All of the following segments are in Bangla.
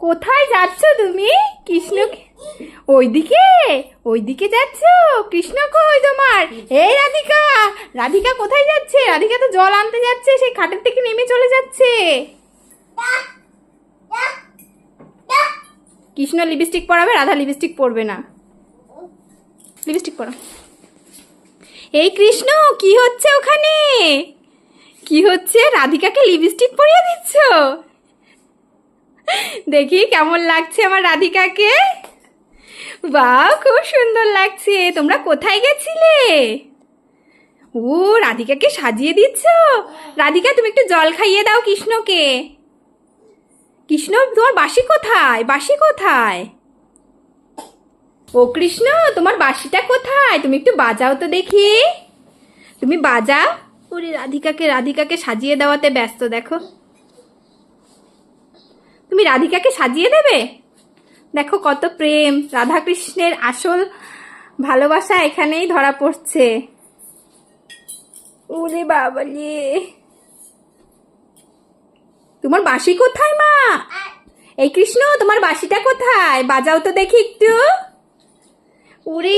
কোথায় যাচ্ছ তুমি? কৃষ্ণ ওইদিকে ওইদিকে যাচ্ছ? কৃষ্ণ কই তোমার? এই রাধিকা রাধিকা কোথায় যাচ্ছে? রাধিকা তো জল আনতে যাচ্ছে, সেই খাটের থেকে নেমে চলে যাচ্ছে। কৃষ্ণ লিপস্টিক পরাবে, রাধা লিপস্টিক পরবে না। লিপস্টিক পরা। এই কৃষ্ণ, কি হচ্ছে ওখানে? কি হচ্ছে? রাধিকাকে লিপস্টিক পরিয়ে দিচ্ছ? দেখি কেমন লাগছে আমার রাধিকাকে? বাহ, খুব সুন্দর লাগছে। তোমরা কোথায় গেছিলে? ও, রাধিকাকে সাজিয়ে দিচ্ছ? রাধিকা, তুমি একটু জল খাইয়ে দাও কৃষ্ণকে। কৃষ্ণ, তোমার বাসি কোথায়? বাসি কোথায়? ও কৃষ্ণ, তোমার বাসিটা কোথায়? তুমি একটু বাজাও তো দেখি। তুমি বাজাও। ওরে রাধিকাকে রাধিকাকে সাজিয়ে দেওয়াতে ব্যস্ত, দেখো। তুমি রাধিকাকে সাজিয়ে দেবে? দেখো কত প্রেম। রাধাকৃষ্ণের আসল ভালোবাসা এখানেই ধরা পড়ছে। ওরে বাবালে তোমার বাসি কোথায়, মা? এই কৃষ্ণ, তোমার বাসিটা কোথায়? বাজাও তো দেখি একটু। ওরে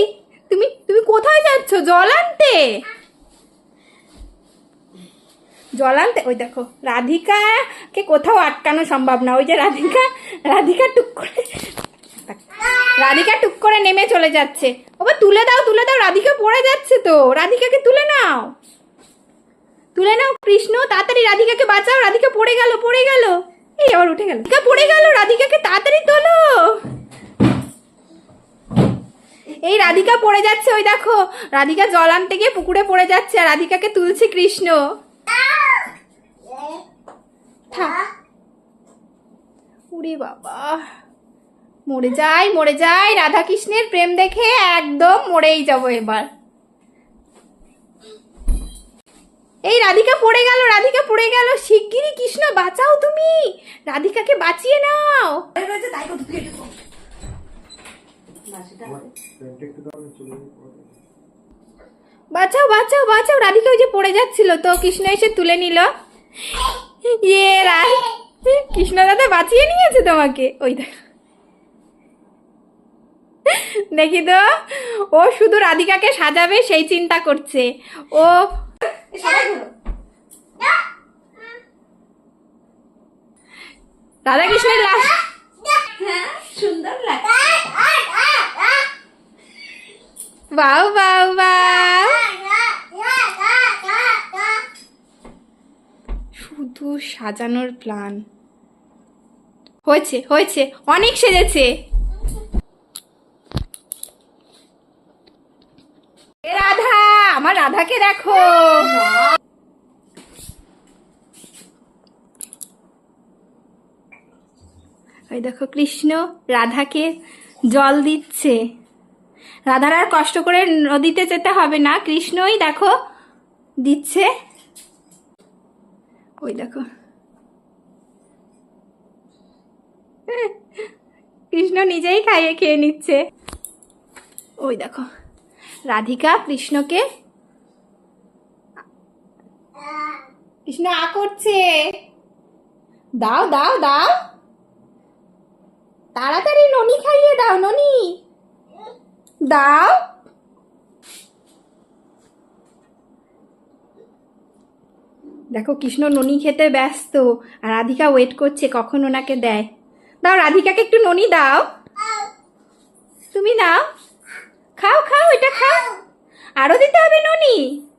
তুমি তুমি কোথায় যাচ্ছ? জল আনতে? জল আনতে? ওই দেখো, রাধিকাকে কোথাও আটকানো সম্ভব না। ওই যে রাধিকা রাধিকা টুক করে রাধিকা টুক করে নেমে চলে যাচ্ছে। ওবা, তুলে দাও তুলে দাও, রাধিকা পড়ে যাচ্ছে তো। রাধিকাকে তুলে নাও। তুলে নাও, কৃষ্ণ, তাড়াতাড়ি রাধিকাকে বাঁচাও। রাধিকা পড়ে গেল পড়ে গেল। এই আবার উঠে গেল। পড়ে গেল, রাধিকাকে তাড়াতাড়ি তোলো। এই রাধিকা পড়ে যাচ্ছে, ওই দেখো। রাধিকা জল আনতে গিয়ে পুকুরে পড়ে যাচ্ছে, আর রাধিকাকে তুলছে কৃষ্ণ। থাক বাবা। মরে যাই মরে যাই রাধা কৃষ্ণের প্রেম দেখে একদম মরেই যাব এবার। এই রাধিকা পড়ে গেল রাধিকা পড়ে গেল। শিগগিরই কৃষ্ণ বাঁচাও তুমি। রাধিকাকে বাঁচিয়ে নাও। বাঁচাও বাঁচাও বাঁচাও রাধিকা ওই যে পড়ে যাচ্ছিল তো কৃষ্ণ এসে তুলে নিল। ইয়ে কৃষ্ণ দাদা বাঁচিয়ে নিয়েছে তোমাকে। ওই দেখ। দেখি তো ও শুধু রাধিকাকে সাজাবে সেই চিন্তা করছে। ও রাধা কৃষ্ণের লাশ। সুন্দর লাগে বাউ বাউ বাউ। সাজানোর প্ল্যান। হয়েছে হয়েছে, অনেক সেজেছে। রাধা, আমার রাধাকে দেখো। ওই দেখো কৃষ্ণ রাধাকে জল দিচ্ছে। রাধার আর কষ্ট করে নদীতে যেতে হবে না। কৃষ্ণই দেখো দিচ্ছে। ওই দেখো। কৃষ্ণ নিজেই খাইয়ে খেয়ে নিচ্ছে। ওই দেখো, রাধিকা কৃষ্ণকে কৃষ্ণ আ করছে। দাও দাও দাও। তাড়াতাড়ি ননি খাইয়ে দাও, ননি। দাও। দেখো, কৃষ্ণ ননি খেতে ব্যস্ত, আর রাধিকা ওয়েট করছে কখন ওনাকে দেয়। দাও, রাধিকাকে একটু ননি দাও। তুমি নাও। খাও খাও, এটা খাও। আরও দিতে হবে ননি।